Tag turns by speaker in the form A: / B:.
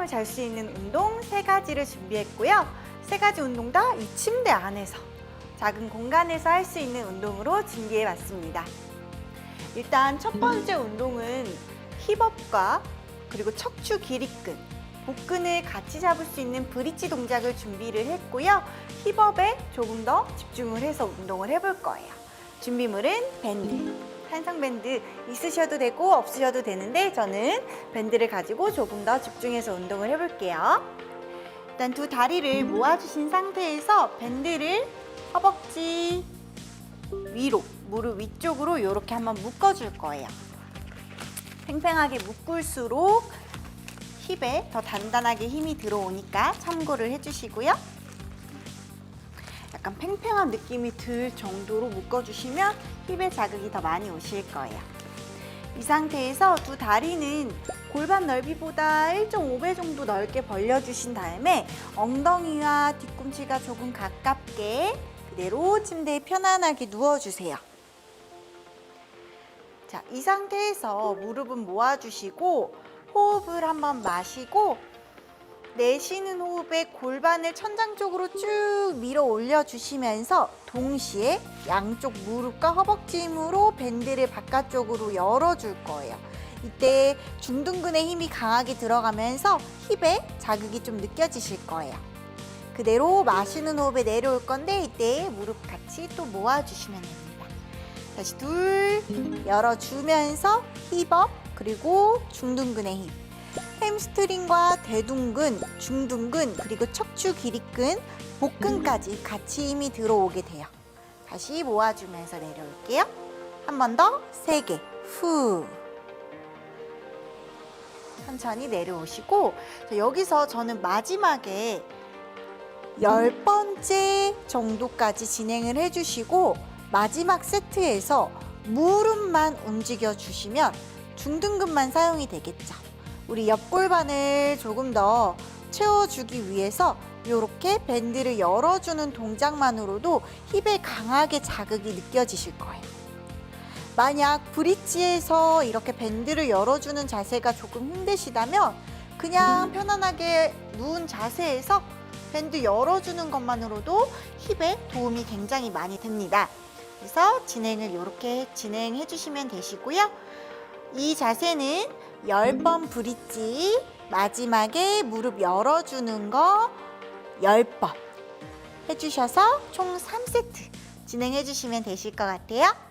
A: 편안함을 잘 수 있는 운동 세 가지를 준비했고요. 세 가지 운동 다 이 침대 안에서 작은 공간에서 할 수 있는 운동으로 준비해 봤습니다. 일단 첫 번째 운동은 힙업과 그리고 척추 기립근, 복근을 같이 잡을 수 있는 브릿지 동작을 준비를 했고요. 힙업에 조금 더 집중을 해서 운동을 해볼 거예요. 준비물은 밴드, 한성 밴드 있으셔도 되고 없으셔도 되는데 저는 밴드를 가지고 조금 더 집중해서 운동을 해볼게요. 일단 두 다리를 모아주신 상태에서 밴드를 허벅지 위로, 무릎 위쪽으로 이렇게 한번 묶어줄 거예요. 팽팽하게 묶을수록 힙에 더 단단하게 힘이 들어오니까 참고를 해주시고요. 약간 팽팽한 느낌이 들 정도로 묶어주시면 힙에 자극이 더 많이 오실 거예요. 이 상태에서 두 다리는 골반 넓이보다 1.5배 정도 넓게 벌려주신 다음에 엉덩이와 뒤꿈치가 조금 가깝게 그대로 침대에 편안하게 누워주세요. 자, 이 상태에서 무릎은 모아주시고 호흡을 한번 마시고 내쉬는 호흡에 골반을 천장 쪽으로 쭉 밀어 올려주시면서 동시에 양쪽 무릎과 허벅지 힘으로 밴드를 바깥쪽으로 열어줄 거예요. 이때 중둔근의 힘이 강하게 들어가면서 힙에 자극이 좀 느껴지실 거예요. 그대로 마시는 호흡에 내려올 건데 이때 무릎 같이 또 모아주시면 됩니다. 다시 둘 열어주면서 힙업 그리고 중둔근의 힘 햄스트링과 대둔근, 중둔근 그리고 척추 기립근, 복근까지 같이 힘이 들어오게 돼요. 다시 모아주면서 내려올게요. 한 번 더 세 개 후. 천천히 내려오시고 자, 여기서 저는 마지막에 열 번째 정도까지 진행을 해주시고 마지막 세트에서 무릎만 움직여 주시면 중둔근만 사용이 되겠죠. 우리 옆 골반을 조금 더 채워주기 위해서 이렇게 밴드를 열어주는 동작만으로도 힙에 강하게 자극이 느껴지실 거예요. 만약 브릿지에서 이렇게 밴드를 열어주는 자세가 조금 힘드시다면 그냥 편안하게 누운 자세에서 밴드 열어주는 것만으로도 힙에 도움이 굉장히 많이 됩니다. 그래서 진행을 이렇게 진행해 주시면 되시고요. 이 자세는 10번 브릿지, 마지막에 무릎 열어주는 거 10번 해주셔서 총 3세트 진행해 주시면 되실 것 같아요.